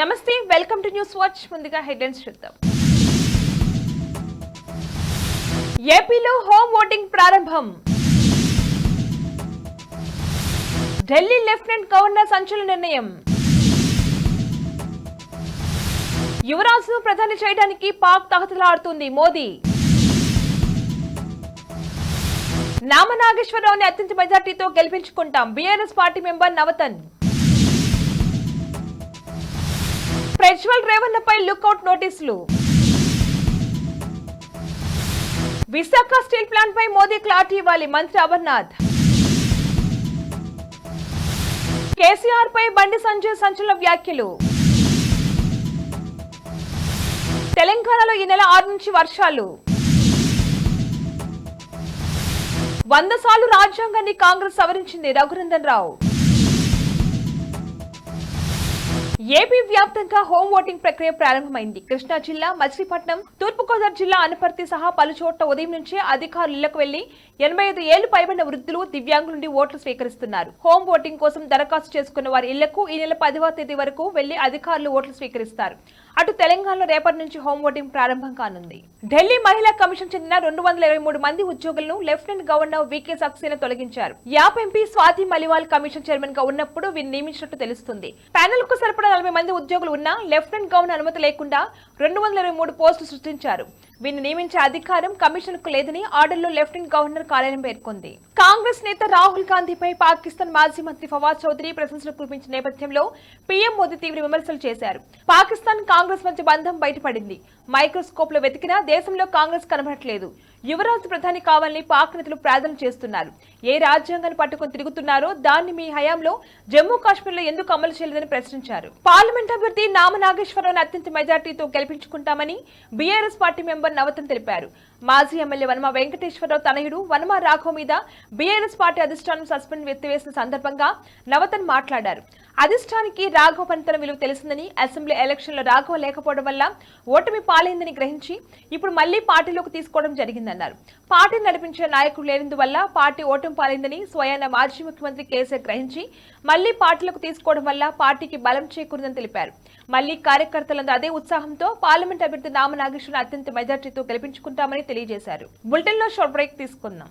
నమస్తే welcome to news watch. ముందుగా headlines చూద్దాం. ఏపీలో హోమ్ ఓటింగ్ ప్రారంభం. ఢిల్లీ లెఫ్టినెంట్ గవర్నర్ సంచలన నిర్ణయం. యువరాజును ప్రధాని చేయడానికి పాక్ తహతలాడుతుంది మోదీ. నామనాగేశ్వరరావుని అత్యంత మెజార్టీతో గెలిపించుకుంటాం. BRS party member Navatan. Prajwal రేవన్నపై lookout నోటీసులు. విశాఖ స్టీల్ ప్లాంట్ పై మోదీ క్లారిటీ ఇవ్వాలి మంత్రి అమర్నాథ్. కేసీఆర్ పై బండి సంజయ్ సంచలన వ్యాఖ్యలు. తెలంగాణలో ఈ నెల ఆరు నుంచి వర్షాలు. వంద సార్లు రాజ్యాంగాన్ని కాంగ్రెస్ సవరించింది రఘునందన్ రావు. ఏపీ వ్యాప్తంగా హోమ్ ఓటింగ్ ప్రక్రియ ప్రారంభమైంది. కృష్ణా జిల్లా మచిలీపట్నం తూర్పుగోదావరి జిల్లా అనపర్తి సహా పలు చోట్ల ఉదయం నుంచే అధికారులు ఇళ్ళకు వెళ్ళి ఎనభై ఐదు ఏళ్ళు పైబడిన వృద్ధులు దివ్యాంగుల నుండి ఓట్లు స్వీకరిస్తున్నారు. హోమ్ ఓటింగ్ కోసం దరఖాస్తు చేసుకున్న వారి ఇళ్ళకు ఈ నెల పదవ తేదీ వరకు వెళ్ళి అధికారులు ఓట్లు స్వీకరిస్తారు. అటు తెలంగాణలో రేపటి నుంచి హోం ఓటింగ్ ప్రారంభం కానుంది. ఢిల్లీ మహిళా కమిషన్ చెందిన రెండు వందల ఇరవై మూడు మంది ఉద్యోగులను లెఫ్టినెంట్ గవర్నర్ వికే సక్సేనా తొలగించారు. యాప్ ఎంపీ స్వాతి మలివాల్ కమిషన్ చైర్మన్గా ఉన్నప్పుడు వీరిని నియమించినట్టు తెలుస్తుంది. ప్యానెల్కు సరిపడా నలభై మంది ఉద్యోగులు ఉన్నా లెఫ్టినెంట్ గవర్నర్ అనుమతి లేకుండా రెండు వందల ఇరవై మూడు పోస్టులు సృష్టించారు. వీరిని నియమించే అధికారం కమిషన్కు లేదని ఆర్డర్లో లెఫ్టినెంట్ గవర్నర్ కార్యాలయం పేర్కొంది. కాంగ్రెస్ నేత రాహుల్ గాంధీపై పాకిస్తాన్ మాజీ మంత్రి ఫవాద్ చౌదరి ప్రశంసలు కురిపించిన నేపథ్యంలో పీఎం మోదీ తీవ్ర విమర్శలు చేశారు. పాకిస్తాన్ కాంగ్రెస్ మధ్య బంధం బయటపడింది. మైక్రోస్కోప్లో వెతికినా దేశంలో కాంగ్రెస్ కనబడట్లేదు. యువరాజ్ ప్రధాని కావాలని పాక్ నేతలు ప్రార్థన చేస్తున్నారు. ఏ రాజ్యాంగాన్ని పట్టుకుని తిరుగుతున్నారో దాన్ని మీ హయాంలో జమ్మూ కాశ్మీర్లో ఎందుకు అమలు చేయలేదని ప్రశ్నించారు. పార్లమెంట్ అభ్యర్థి నామనాగేశ్వరరావును అత్యంత మెజార్టీతో గెలిపించుకుంటామని బీఆర్ఎస్ పార్టీ మెంబర్ నవతన్ తెలిపారు. మాజీ ఎమ్మెల్యే వనమ వెంకటేశ్వరరావు తనయుడు వనమ రాఘవ్ మీద బీఆర్ఎస్ పార్టీ అధిష్టానం సస్పెండ్ ఎత్తివేసిన సందర్భంగా నవతన్ మాట్లాడారు. అధిష్టానికి రాఘవ పనితన విలువ తెలిసిందని అసెంబ్లీ ఎలక్షన్లో రాఘవ లేకపోవడం వల్ల ఓటమి పాలైందని గ్రహించి ఇప్పుడు మళ్ళీ పార్టీలోకి తీసుకోవడం జరిగిందన్నారు. పార్టీ నడిపించే నాయకుడు లేనందువల్ల పార్టీ ఓటమి పాలైందని స్వయాన మాజీ ముఖ్యమంత్రి కేసీఆర్ గ్రహించి మళ్ళీ పార్టీలోకి తీసుకోవడం వల్ల పార్టీకి బలం చేకూరిందని తెలిపారు. మళ్ళీ కార్యకర్తలందరూ అదే ఉత్సాహంతో పార్లమెంట్ అభ్యర్థి నామ అత్యంత మెజార్టీతో గెలిపించుకుంటామని తెలియజేశారు. బులెటిన్లో షార్ట్ బ్రేక్ తీసుకుందాం.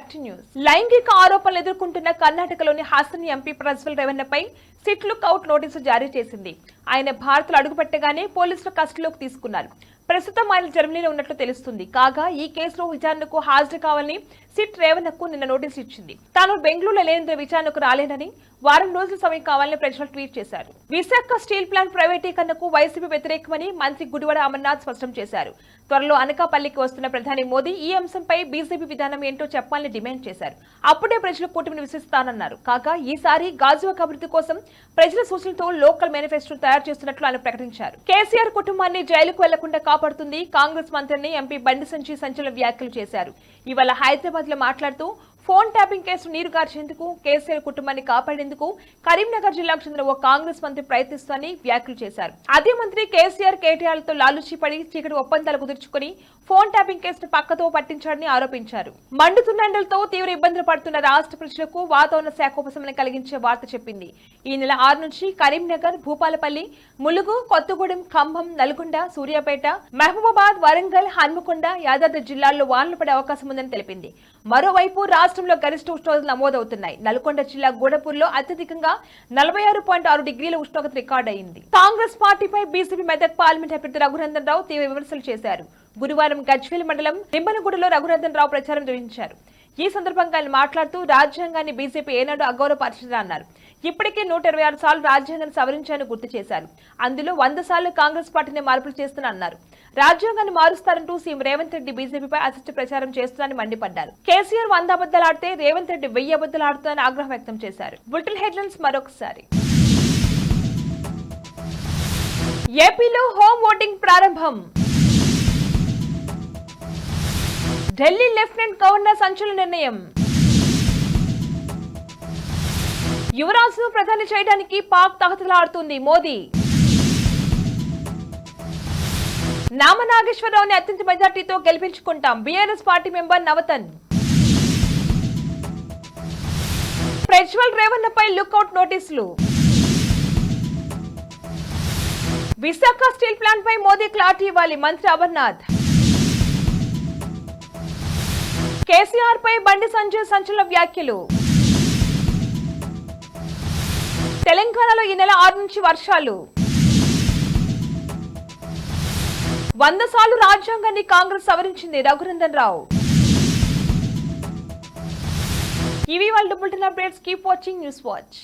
Back to news. లైంగిక ఆరోపణలు ఎదుర్కొంటున్న కర్ణాటకలోని హాసన్ ఎంపీ ప్రజ్వల్ రేవన్నపై సిట్ లుక్ అవుట్ నోటీసు జారీ చేసింది. ఆయన భారత్లో అడుగుపెట్టగానే పోలీసులు కస్టడీలోకి తీసుకున్నారు. ప్రస్తుతం ఆయన జర్మనీలో ఉన్నట్లు తెలుస్తుంది. కాగా ఈ కేసులో విచారణకు హాజరు కావాలని సిట్ రేవణకు నిన్న నోటీసు ఇచ్చింది. తాను బెంగళూరులో లేని విచారణకు రాలేనని వారం రోజుల సమయం కావాలని ప్రజలు ట్వీట్ చేశారు. విశాఖ స్టీల్ ప్లాంట్ ప్రైవేటీకరణకు వైసీపీ వ్యతిరేకమని మంత్రి గుడివాడ అమర్నాథ్ స్పష్టం చేశారు. త్వరలో అనకాపల్లికి వస్తున్న ప్రధాని మోదీ ఈ అంశంపై బీజేపీ విధానం ఏంటో చెప్పాలని డిమాండ్ చేశారు. అప్పుడే ప్రజలు కూటమిని విశ్వసిస్తానన్నారు. కాగా ఈసారి గాజువాక అభివృద్ధి కోసం ప్రజల సూచనలతో లోకల్ మేనిఫెస్టో తయారు చేస్తున్నట్లు ఆయన ప్రకటించారు. కేసీఆర్ కుటుంబాన్ని జైలుకు వెళ్ళకుండా కాపాడుతుంది కాంగ్రెస్ మంత్రిని ఎంపీ బండి సంచి సంచలన వ్యాఖ్యలు చేశారు. ఇవాళ హైదరాబాద్లో మాట్లాడుతూ ఫోన్ ట్యాపింగ్ కేసు నీరు గార్చేందుకు కేసీఆర్ కుటుంబాన్ని కాపాడేందుకు కరీంనగర్ జిల్లాకు చెందిన ఓ కాంగ్రెస్ మంత్రి ప్రయత్నిస్తోందని వ్యాఖ్యలు చేశారు. అదే మంత్రి కేసీఆర్ కేటీఆర్లతో లాలుచిపడి చీకటి ఒప్పందాలు కుదుర్చుకుని ఫోన్ ట్యాపింగ్ కేసును పక్కతో పట్టించాడని ఆరోపించారు. మండుతున్న ఎండలతో తీవ్ర ఇబ్బందులు పడుతున్న రాష్ట్ర ప్రజలకు వాతావరణ శాఖ ఉపశమనం కలిగించే వార్త చెప్పింది. ఈ నెల ఆరు నుంచి కరీంనగర్ భూపాలపల్లి ములుగు కొత్తగూడెం ఖమ్మం నల్గొండ సూర్యాపేట మహబూబాబాద్ వరంగల్ హన్మకొండ యాదాద్రి జిల్లాల్లో వానలు పడే అవకాశం ఉందని తెలిపింది. మరోవైపు రాష్ట్రంలో గరిష్ట ఉష్ణోగ్రతలు నమోదవుతున్నాయి. నల్గొండ జిల్లా గూడపూర్లో అత్యధికంగా నలభై ఆరు పాయింట్ ఆరు డిగ్రీల ఉష్ణోగ్రత రికార్డు అయింది. కాంగ్రెస్ పార్టీపై బీజేపీ మెదక్ పార్లమెంట్ అభ్యర్థి రఘునందన్ రావు తీవ్ర విమర్శలు చేశారు. గురువారం గజ్వేల్ మండలం నిమ్మనగూడలో రఘునందన్ రావు ప్రచారం నిర్వహించారు. ఈ సందర్భంగా ఆయన మాట్లాడుతూ రాజ్యాంగాన్ని బీజేపీ ఏనాడు అగౌరవపరిచిందని అన్నారు. ఇప్పటికే నూట ఇరవై ఆరు సార్లు రాజ్యాంగాన్ని సవరించాలని గుర్తు చేశారు. అందులో వంద సార్లు కాంగ్రెస్ పార్టీని మార్పులు చేస్తున్నా అన్నారు. రాజ్యాంగాన్ని మారుస్తారంటూ సీఎం రేవంత్ రెడ్డి బీజేపీపై అసత్య ప్రచారం చేస్తున్నారని మండిపడ్డారు. కేసీఆర్ వంద అబద్దాలు ఆడితే రేవంత్ రెడ్డి వెయ్యి అబద్దాలు ఆడుతారని ఆగ్రహం వ్యక్తం చేశారు. బుల్టన్ హెడ్లైన్స్ మరొకసారి. ఏపీలో హోమ్ ఓటింగ్ ప్రారంభం. ఢిల్లీ లెఫ్టినెంట్ గవర్నర్ సంచలన నిర్ణయం. యువరాజును ప్రధాని చేయడానికి పాక్ తహతలాడుతుంది మోదీ. నామనాగేశ్వరరావుని అత్యంత మెజార్టీతో గెలిపించుకుంటాం. BRS party member Navatan. Prajwal రేవన్నపై lookout నోటీసులు. విశాఖ స్టీల్ ప్లాంట్ పై మోదీ క్లారిటీ ఇవ్వాలి మంత్రి అమర్నాథ్. కేసీఆర్ పై బండి సంజయ్ సంచలన వ్యాఖ్యలు. తెలంగాణలో ఈ నెల ఆరు నుంచి వర్షాలు. వంద సార్లు రాజ్యాంగాన్ని కాంగ్రెస్ సవరించింది రఘునందన్ రావు. ఇవి వాళ్ళ bulletin updates. Keep watching News Watch.